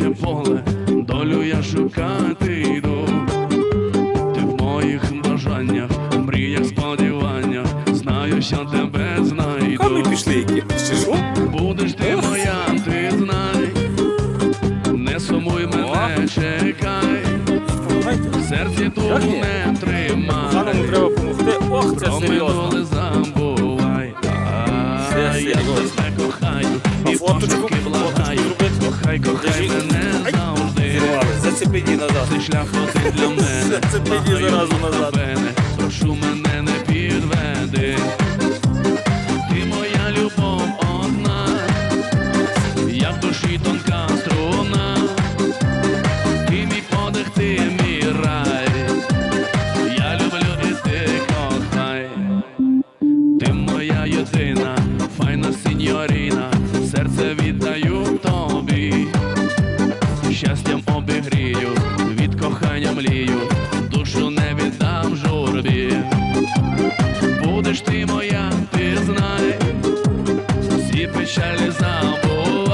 поле, долю я шукати йду. Ти в моїх бажаннях, мріях, сподіваннях, знаю, що тебе А ми пішли що? Будеш ти моя, ти знай, не сумуй мене, чекай, в серці тут не тримай. Треба допомогти. Ох, це серйозно. забувай. Я тебе кохаю, і пошуки благаю. Кохай, кохай. Мене завжди. Зацепи назад. Цей шлях один для мене. Благаю зразу назад. прошу мене не підведи. Ти моя любов одна, я в душі тонка струна. Ти мій подих, ти мій рай. Я люблю і ти кохай. Ти моя єдина, файна сіньоріна, серце віддаю Будеш ти моя, ти знай, всі печалі забувай.